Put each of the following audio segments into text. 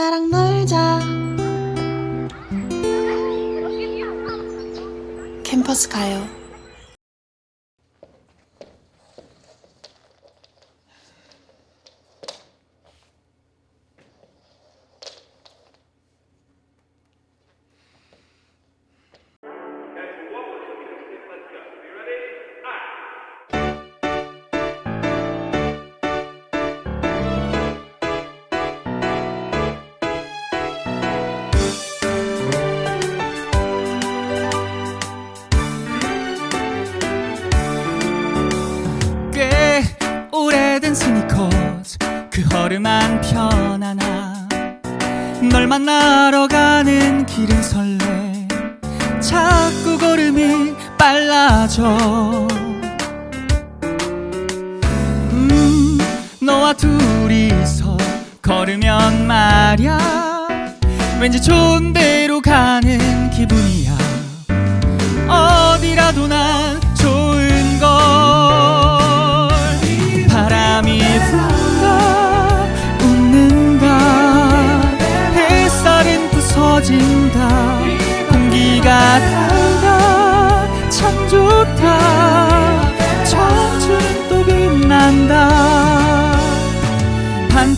나랑 놀자. 캠퍼스 가요 오래된 스니커즈 그 허름한 편하나. 널 만나러 가는 길은 설레. 자꾸 걸음이 빨라져. 음 너와 둘이서 걸으면 말야. 왠지 좋은 데로 가는 기분이야. 어디라도 난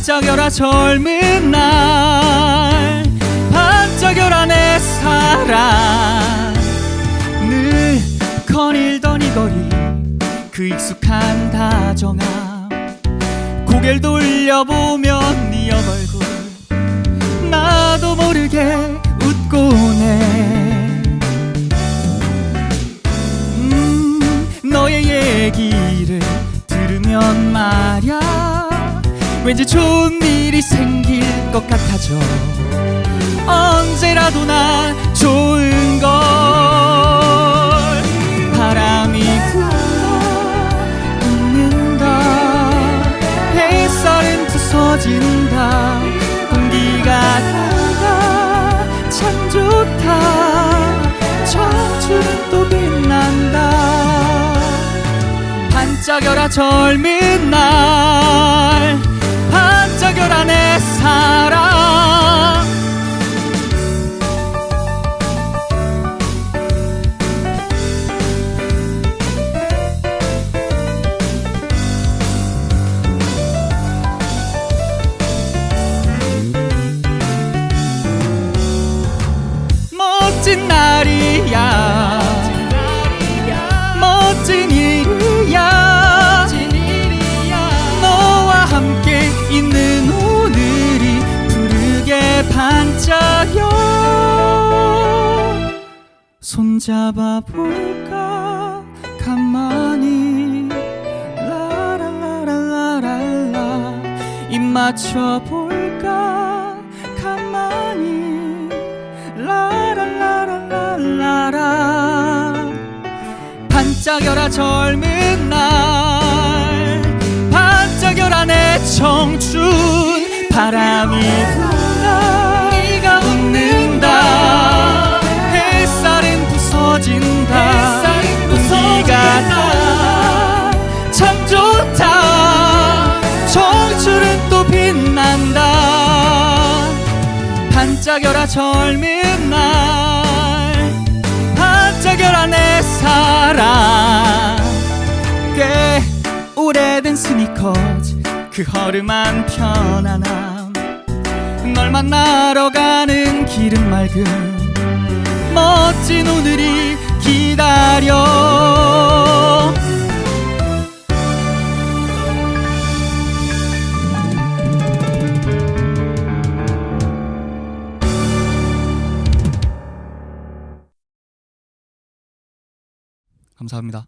반짝여라 젊은 날 반짝여라 내 사랑. 늘 거닐던 이 거리 그 익숙한 다정함. 고개를 돌려보면 네 얼굴 나도 모르게 웃고 네. 음, 너의 얘기를 들으면 말야 왠지 좋은 일이 생길 것 같아져. 언제라도 난 좋은 걸 바람이 불어 웃는다. 햇살은 부서진다. 공기가 달다 참 좋다. 청춘은 또 빛난다. 반짝여라 젊은 날 반짝여라 내 사랑. 멋진 날이야 손잡아 볼까? 가만히. 라라라라라라 입 맞춰 볼까? 가만히. 라라라라라라. 반짝여라 젊은 날. 반짝여라 내 청춘. 바람이 반짝여라 젊은 날. 반짝여라 내 사랑 꽤 오래된 스니커즈 그 허름한 편안함. 널 만나러 가는 길은 맑은 멋진 오늘이 기다려 감사합니다.